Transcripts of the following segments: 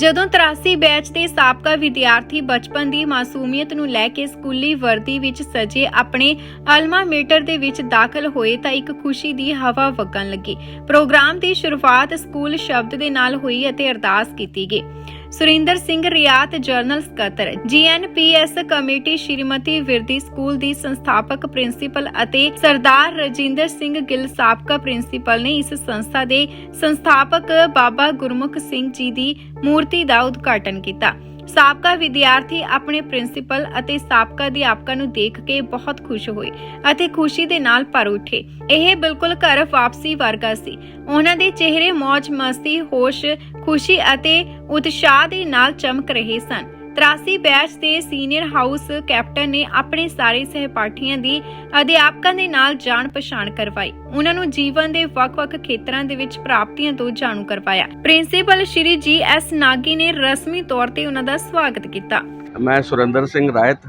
ਜਦੋਂ 83 ਬੈਚ ਦੇ ਸਾਬਕਾ ਵਿਦਿਆਰਥੀ ਬਚਪਨ ਦੀ ਮਾਸੂਮੀਅਤ ਨੂੰ ਲੈ ਕੇ ਸਕੂਲੀ ਵਰਦੀ ਵਿੱਚ ਸਜੇ ਆਪਣੇ ਅਲਮਾ ਮੀਟਰ ਦੇ ਵਿੱਚ ਦਾਖਲ ਹੋਏ ਤਾਂ ਇੱਕ ਖੁਸ਼ੀ ਦੀ ਹਵਾ ਵਗਣ ਲੱਗੀ। ਪ੍ਰੋਗਰਾਮ ਦੀ ਸ਼ੁਰੂਆਤ ਸਕੂਲ ਸ਼ਬਦ ਦੇ ਨਾਲ ਹੋਈ ਅਤੇ ਅਰਦਾਸ ਕੀਤੀ ਗਈ। ਸੁਰਿੰਦਰ ਸਿੰਘ ਰਿਆਤ, ਜਰਨਲ ਸਕੱਤਰ GNPS committee Shrimati Virdi school ਦੀ ਸੰਸਥਾਪਕ ਪ੍ਰਿੰਸੀਪਲ ਅਤੇ ਸਰਦਾਰ ਰਜਿੰਦਰ ਸਿੰਘ ਗਿੱਲ ਸਾਬਕਾ ਪ੍ਰਿੰਸੀਪਲ ਨੇ ਇਸ ਸੰਸਥਾ ਦੇ ਸੰਸਥਾਪਕ ਬਾਬਾ ਗੁਰਮੁਖ ਸਿੰਘ ਜੀ ਦੀ ਮੂਰਤੀ ਦਾ ਉਦਘਾਟਨ ਕੀਤਾ। ਸਾਬਕਾ ਵਿਦਿਆਰਥੀ ਆਪਣੇ ਪ੍ਰਿੰਸੀਪਲ ਅਤੇ ਸਾਬਕਾ ਅਧਿਆਪਕਾਂ ਨੂੰ ਦੇਖ ਕੇ ਬਹੁਤ ਖੁਸ਼ ਹੋਏ ਅਤੇ ਖੁਸ਼ੀ ਦੇ ਨਾਲ ਭਰ ਉੱਠੇ। ਇਹ ਬਿਲਕੁਲ ਘਰ ਵਾਪਸੀ ਵਰਗਾ ਸੀ। ਉਹਨਾਂ ਦੇ ਚਿਹਰੇ ਮौज ਮਸਤੀ, ਹੋਸ਼, ਖੁਸ਼ੀ ਅਤੇ ਉਤਸ਼ਾਹ ਦੇ ਨਾਲ ਚਮਕ ਰਹੇ ਸਨ। 83 ਬੈਚ ਦੇ ਸੀਨੀਅਰ ਹਾਊਸ ਕੈਪਟਨ ਨੇ ਆਪਣੇ ਸਾਰੇ ਸਹਿਪਾਠੀਆਂ ਦੀ ਅਧਿਆਪਕਾਂ ਦੇ ਨਾਲ ਜਾਣ ਪਛਾਣ ਕਰਵਾਈ। ਉਹਨਾਂ ਨੂੰ ਜੀਵਨ ਦੇ ਵੱਖ-ਵੱਖ ਖੇਤਰਾਂ ਦੇ ਵਿੱਚ ਪ੍ਰਾਪਤੀਆਂ ਤੋਂ ਜਾਣੂ ਕਰਵਾਇਆ। ਪ੍ਰਿੰਸੀਪਲ ਸ਼੍ਰੀ ਜੀ ਐਸ ਨਾਗੀ ਨੇ ਰਸਮੀ ਤੌਰ ਤੇ ਉਹਨਾਂ ਦਾ ਸਵਾਗਤ ਕੀਤਾ। ਮੈਂ Surinder Singh Rait,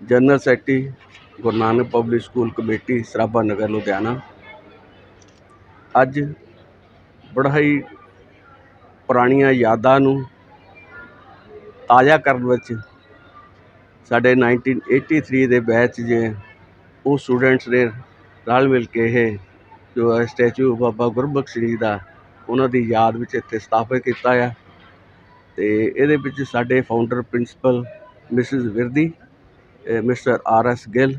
general secretary, Guru Nanak public school committee, Sarabha Nagar, Ludhiana. ਅੱਜ ਬੜਾ ਹੀ ਪੁਰਾਣੀਆਂ ਯਾਦਾਂ ਨੂੰ ਤਾਜ਼ਾ ਕਰਨ ਵਿੱਚ ਸਾਡੇ 1983 ਦੇ ਬੈਚ ਜੇ ਉਹ ਸਟੂਡੈਂਟਸ ਨੇ ਰਲ ਮਿਲ ਕੇ ਇਹ ਜੋ ਸਟੈਚੂ ਬਾਬਾ ਗੁਰਬਖਸ਼ ਜੀ ਦਾ ਉਹਨਾਂ ਦੀ ਯਾਦ ਵਿੱਚ ਇੱਥੇ ਸਥਾਪਿਤ ਕੀਤਾ ਆ। ਤੇ ਇਹਦੇ ਵਿੱਚ ਸਾਡੇ founder principal Mrs Virdi Mr R S Gill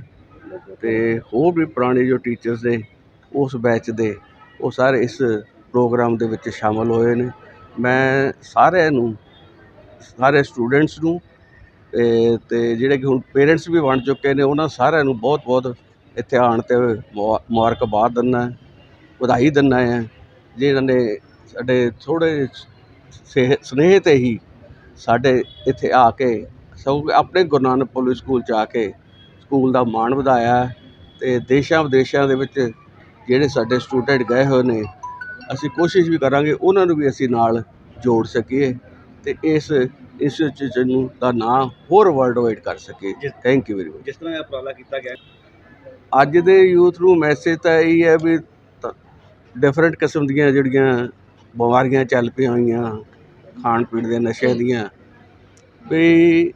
ਤੇ ਹੋਰ ਵੀ ਪੁਰਾਣੇ ਜੋ ਟੀਚਰਸ ਨੇ ਉਸ ਬੈਚ ਦੇ ਉਹ ਸਾਰੇ ਇਸ ਪ੍ਰੋਗਰਾਮ ਦੇ ਵਿੱਚ ਸ਼ਾਮਲ ਹੋਏ ਨੇ। ਮੈਂ ਸਾਰਿਆਂ ਨੂੰ ਸਾਰੇ ਸਟੂਡੈਂਟਸ ਨੂੰ, ਤੇ ਜਿਹੜੇ ਕਿ ਹੁਣ ਪੇਰੈਂਟਸ ਵੀ ਬਣ ਚੁੱਕੇ ਨੇ, ਉਹਨਾਂ ਸਾਰਿਆਂ ਨੂੰ ਬਹੁਤ ਬਹੁਤ ਇੱਥੇ ਆਉਣ ਤੇ ਮੁਬਾਰਕਬਾਦ ਦਿੰਦਾ ਵਧਾਈ ਦਿੰਦਾ ਹੈ ਜਿਹਨਾਂ ਨੇ ਸਾਡੇ ਥੋੜੇ ਸਨੇਹ ਤੇ ਹੀ ਸਾਡੇ ਇੱਥੇ ਆ ਕੇ ਸਗੋਂ ਆਪਣੇ ਗੁਰੂ ਨਾਨਕ ਪਬਲਿਕ ਸਕੂਲ ਚ ਆ ਕੇ ਸਕੂਲ ਦਾ ਮਾਣ ਵਧਾਇਆ ਅਤੇ ਦੇਸ਼ਾਂ ਵਿਦੇਸ਼ਾਂ ਦੇ ਵਿੱਚ ਜਿਹੜੇ ਸਾਡੇ ਸਟੂਡੈਂਟ ਗਏ ਹੋਏ ਨੇ, ਅਸੀਂ ਕੋਸ਼ਿਸ਼ ਵੀ ਕਰਾਂਗੇ ਉਹਨਾਂ ਨੂੰ ਵੀ ਅਸੀਂ ਨਾਲ ਜੋੜ ਸਕੀਏ। ਤੇ ਇਸ ਇੰਸਟੀਚਿਊਸ਼ਨ ਨੂੰ ਦਾ ਨਾਮ ਹੋਰ ਵਰਲਡ ਵਾਈਡ ਕਰ ਸਕੀਏ ਥੈਂਕ ਯੂ ਵੈਰੀ ਮਚ ਜਿਸ ਤਰ੍ਹਾਂ ਇਹ ਉਪਰਾਲਾ ਕੀਤਾ ਗਿਆ। ਅੱਜ ਦੇ ਯੂਥ ਨੂੰ ਮੈਸੇਜ ਤਾਂ ਇਹ ਹੈ ਵੀ ਡਿਫਰੈਂਟ ਕਿਸਮ ਦੀਆਂ ਜਿਹੜੀਆਂ ਬਿਮਾਰੀਆਂ ਚੱਲ ਪਈਆਂ ਹੋਈਆਂ ਖਾਣ ਪੀਣ ਦੇ ਨਸ਼ੇ ਦੀਆਂ ਵੀ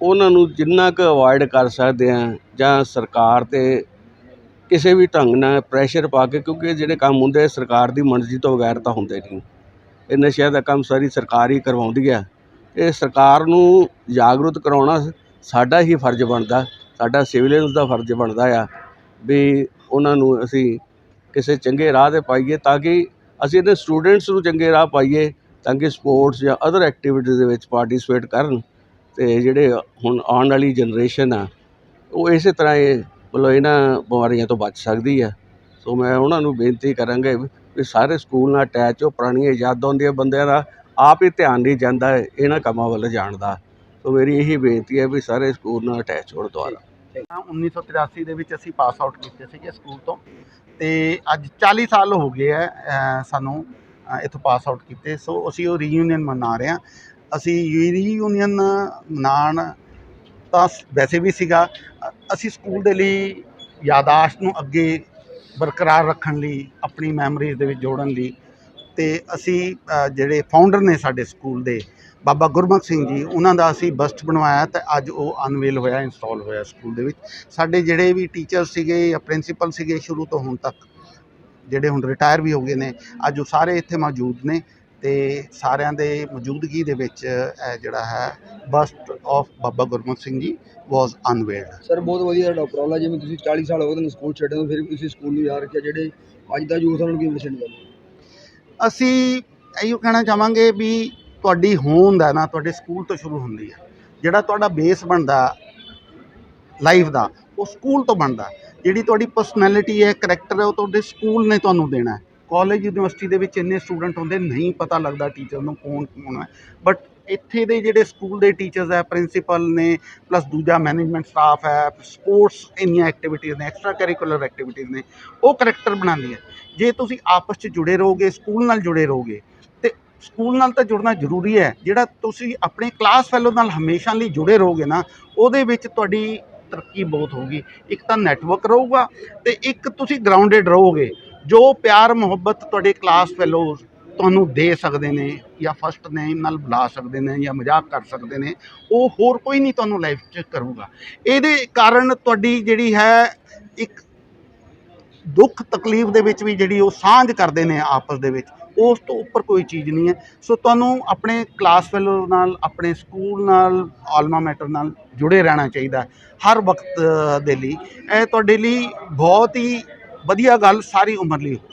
ਉਹਨਾਂ ਨੂੰ ਜਿੰਨਾ ਕੁ ਅਵੋਇਡ ਕਰ ਸਕਦੇ ਆ ਜਾਂ ਸਰਕਾਰ ਤੇ ਕਿਸੇ ਵੀ ਢੰਗ ਨਾਲ ਪ੍ਰੈਸ਼ਰ ਪਾ ਕੇ ਕਿਉਂਕਿ ਜਿਹੜੇ ਕੰਮ ਹੁੰਦੇ ਸਰਕਾਰ ਦੀ ਮਰਜ਼ੀ ਤੋਂ ਬਗੈਰ ਤਾਂ ਹੁੰਦੇ ਨਹੀਂ। ਇਹ ਨਸ਼ਿਆਂ ਦਾ ਕੰਮ ਸਾਰੀ ਸਰਕਾਰ ਹੀ ਕਰਵਾਉਂਦੀ ਆ। ਇਹ ਸਰਕਾਰ ਨੂੰ ਜਾਗਰੂਕ ਕਰਾਉਣਾ ਸਾਡਾ ਹੀ ਫਰਜ਼ ਬਣਦਾ, ਸਾਡਾ ਸਿਵਲੀਅਨਸ ਦਾ ਫਰਜ਼ ਬਣਦਾ ਆ ਵੀ ਉਹਨਾਂ ਨੂੰ ਅਸੀਂ ਕਿਸੇ ਚੰਗੇ ਰਾਹ ਤੇ ਪਾਈਏ ਤਾਂ ਕਿ ਅਸੀਂ ਇਹਦੇ ਸਟੂਡੈਂਟਸ ਨੂੰ ਚੰਗੇ ਰਾਹ ਪਾਈਏ ਤਾਂ ਕਿ ਸਪੋਰਟਸ ਜਾਂ ਅਦਰ ਐਕਟੀਵਿਟੀਜ਼ ਦੇ ਵਿੱਚ ਪਾਰਟਿਸਿਪੇਟ ਕਰਨ ਤੇ ਜਿਹੜੇ ਹੁਣ ਆਉਣ ਵਾਲੀ ਜਨਰੇਸ਼ਨ ਆ, ਉਹ ਇਸੇ ਤਰ੍ਹਾਂ ਇਹ ਮਤਲਬ ਇਹਨਾਂ ਬਿਮਾਰੀਆਂ ਤੋਂ ਬਚ ਸਕਦੀ ਆ। ਸੋ ਮੈਂ ਉਹਨਾਂ ਨੂੰ ਬੇਨਤੀ ਕਰਾਂਗਾ ਵੀ ਸਾਰੇ ਸਕੂਲ ਨਾਲ ਅਟੈਚ ਹੋ ਪੁਰਾਣੀਆਂ ਯਾਦਾਂ ਹੁੰਦੀਆਂ ਬੰਦਿਆਂ ਦਾ ਆਪ ਹੀ ਧਿਆਨ ਨਹੀਂ ਜਾਂਦਾ ਇਹਨਾਂ ਕੰਮਾਂ ਵੱਲ ਜਾਣ ਦਾ। ਸੋ ਮੇਰੀ ਇਹੀ ਬੇਨਤੀ ਹੈ ਵੀ ਸਾਰੇ ਸਕੂਲ ਨਾਲ ਅਟੈਚ ਹੋਣ ਦੁਆਰਾ। 1983 ਦੇ ਵਿੱਚ ਅਸੀਂ ਪਾਸ ਆਊਟ ਕੀਤੇ ਸੀਗੇ ਸਕੂਲ ਤੋਂ। ਤੇ ਅੱਜ 40 ਸਾਲ ਹੋ ਗਏ ਆ ਸਾਨੂੰ ਅ, ਇੱਥੋਂ ਪਾਸ ਆਊਟ ਕੀਤੇ। ਸੋ ਅਸੀਂ ਉਹ ਰੀਯੂਨੀਅਨ ਮਨਾ ਰਹੇ ਹਾਂ। ਅਸੀਂ ਰੀਯੂਨੀਅਨ ਮਨਾਉਣ ਤਾਂ ਵੈਸੇ ਵੀ ਸੀਗਾ। ਅਸੀਂ ਸਕੂਲ ਦੇ ਲਈ ਯਾਦਾਸ਼ਤ ਨੂੰ ਅੱਗੇ ਬਰਕਰਾਰ ਰੱਖਣ ਲਈ, ਆਪਣੀ ਮੈਮਰੀਜ਼ ਦੇ ਵਿੱਚ ਜੋੜਨ ਲਈ। ਤੇ ਅਸੀਂ ਜਿਹੜੇ ਫਾਊਂਡਰ ਨੇ ਸਾਡੇ ਸਕੂਲ ਦੇ, ਬਾਬਾ ਗੁਰਮੁਖ ਸਿੰਘ ਜੀ, ਉਹਨਾਂ ਦਾ ਅਸੀਂ ਬਸਟ ਬਣਵਾਇਆ ਤੇ ਅੱਜ ਉਹ ਅਨਵੇਲ ਹੋਇਆ ਇੰਸਟਾਲ ਹੋਇਆ ਸਕੂਲ ਦੇ ਵਿੱਚ। ਸਾਡੇ ਜਿਹੜੇ ਵੀ ਟੀਚਰ ਸੀਗੇ ਜਾਂ ਪ੍ਰਿੰਸੀਪਲ ਸੀਗੇ ਸ਼ੁਰੂ ਤੋਂ ਹੁਣ ਤੱਕ, ਜਿਹੜੇ ਹੁਣ ਰਿਟਾਇਰ ਵੀ ਹੋ ਗਏ ਨੇ, ਅੱਜ ਉਹ ਸਾਰੇ ਇੱਥੇ ਮੌਜੂਦ ਨੇ। ਤੇ ਸਾਰਿਆਂ ਦੇ ਮੌਜੂਦਗੀ ਦੇ ਵਿੱਚ ਇਹ ਜਿਹੜਾ ਹੈ bust of Baba Gurmukh Singh ji was unveiled sir ਬਹੁਤ ਵਧੀਆ ਤੁਹਾਡਾ ਉਪਰਾਲਾ ਜਿਵੇਂ ਤੁਸੀਂ 40 ਸਾਲ ਹੋ ਗਏ ਤੁਹਾਨੂੰ ਸਕੂਲ ਛੱਡਣ ਨੂੰ ਫਿਰ ਵੀ ਤੁਸੀਂ ਸਕੂਲ ਨੂੰ ਯਾਦ ਰੱਖਿਆ ਜਿਹੜੇ ਅੱਜ ਦਾ ਯੂਥ ਉਹਨਾਂ ਨੂੰ ਕੀ ਮੈਸੇਜ ਦਿੰਦੇ ਅਸੀਂ ਇਹੋ ਕਹਿਣਾ ਚਾਹਾਂਗੇ ਵੀ ਤੁਹਾਡੀ ਹੋਂਦ ਹੈ ਨਾ ਤੁਹਾਡੇ ਸਕੂਲ ਤੋਂ ਸ਼ੁਰੂ ਹੁੰਦੀ ਹੈ। ਜਿਹੜਾ ਤੁਹਾਡਾ ਬੇਸ ਬਣਦਾ ਲਾਈਫ ਦਾ ਉਹ ਸਕੂਲ ਤੋਂ ਬਣਦਾ। ਜਿਹੜੀ ਤੁਹਾਡੀ ਪਰਸਨੈਲਿਟੀ ਹੈ ਕਰੈਕਟਰ ਹੈ ਉਹ ਤੁਹਾਡੇ ਸਕੂਲ ਨੇ ਤੁਹਾਨੂੰ ਦੇਣਾ ਹੈ। ਕਾਲਜ ਯੂਨੀਵਰਸਿਟੀ ਦੇ ਵਿੱਚ ਇੰਨੇ ਸਟੂਡੈਂਟ ਹੁੰਦੇ, ਨਹੀਂ ਪਤਾ ਲੱਗਦਾ ਟੀਚਰ ਨੂੰ ਕੌਣ ਕੌਣ ਹੈ। ਬਟ ਇੱਥੇ ਦੇ ਜਿਹੜੇ ਸਕੂਲ ਦੇ ਟੀਚਰਸ ਹੈ ਪ੍ਰਿੰਸੀਪਲ ਨੇ ਪਲੱਸ ਦੂਜਾ ਮੈਨੇਜਮੈਂਟ ਸਟਾਫ ਹੈ ਸਪੋਰਟਸ ਇੰਨੀਆਂ ਐਕਟੀਵਿਟੀਜ਼ ਨੇ ਐਕਸਟਰਾ ਕਰਿਕੂਲਰ ਐਕਟੀਵਿਟੀਜ਼ ਨੇ, ਉਹ ਕਰੈਕਟਰ ਬਣਾਉਂਦੀ ਹੈ। ਜੇ ਤੁਸੀਂ ਆਪਸ 'ਚ ਜੁੜੇ ਰਹੋਗੇ ਸਕੂਲ ਨਾਲ ਜੁੜੇ ਰਹੋਗੇ, ਤੇ ਸਕੂਲ ਨਾਲ ਤਾਂ ਜੁੜਨਾ ਜ਼ਰੂਰੀ ਹੈ। ਜਿਹੜਾ ਤੁਸੀਂ ਆਪਣੇ ਕਲਾਸ ਫੈਲੋ ਨਾਲ ਹਮੇਸ਼ਾ ਲਈ ਜੁੜੇ ਰਹੋਗੇ ਨਾ, ਉਹਦੇ ਵਿੱਚ ਤੁਹਾਡੀ ਤਰੱਕੀ ਬਹੁਤ ਹੋਊਗੀ। ਇੱਕ ਤਾਂ ਨੈਟਵਰਕ ਰਹੂਗਾ, ਤੇ ਇੱਕ ਤੁਸੀਂ ਗਰਾਊਂਡਡ ਰਹੋਗੇ। ਜੋ ਪਿਆਰ, ਮੁਹੱਬਤ ਤੁਹਾਡੇ ਕਲਾਸ ਫੈਲੋ ਤੁਹਾਨੂੰ ਦੇ ਸਕਦੇ ਨੇ ਜਾਂ ਫਸਟ ਨੇਮ ਨਾਲ ਬੁਲਾ ਸਕਦੇ ਨੇ ਜਾਂ ਮਜ਼ਾਕ ਕਰ ਸਕਦੇ ਨੇ, ਉਹ ਹੋਰ ਕੋਈ ਨਹੀਂ ਤੁਹਾਨੂੰ ਲਾਈਫ 'ਚ ਕਰੂਗਾ। ਇਹਦੇ ਕਾਰਨ ਤੁਹਾਡੀ ਜਿਹੜੀ ਹੈ ਇੱਕ ਦੁੱਖ ਤਕਲੀਫ ਦੇ ਵਿੱਚ ਵੀ ਜਿਹੜੀ ਉਹ ਸਾਂਝ ਕਰਦੇ ਨੇ ਆਪਸ ਦੇ ਵਿੱਚ, ਉਸ ਤੋਂ ਉੱਪਰ ਕੋਈ ਚੀਜ਼ ਨਹੀਂ ਹੈ। ਸੋ ਤੁਹਾਨੂੰ ਆਪਣੇ ਕਲਾਸ ਫੈਲੋ ਨਾਲ, ਆਪਣੇ ਸਕੂਲ ਨਾਲ ਆਲਮਾ ਮੈਟਰ ਨਾਲ ਜੁੜੇ ਰਹਿਣਾ ਚਾਹੀਦਾ ਹਰ ਵਕਤ ਦੇ ਲਈ। ਇਹ ਤੁਹਾਡੇ ਲਈ ਬਹੁਤ ਹੀ ਵਧੀਆ ਗੱਲ ਸਾਰੀ ਉਮਰ ਲਈ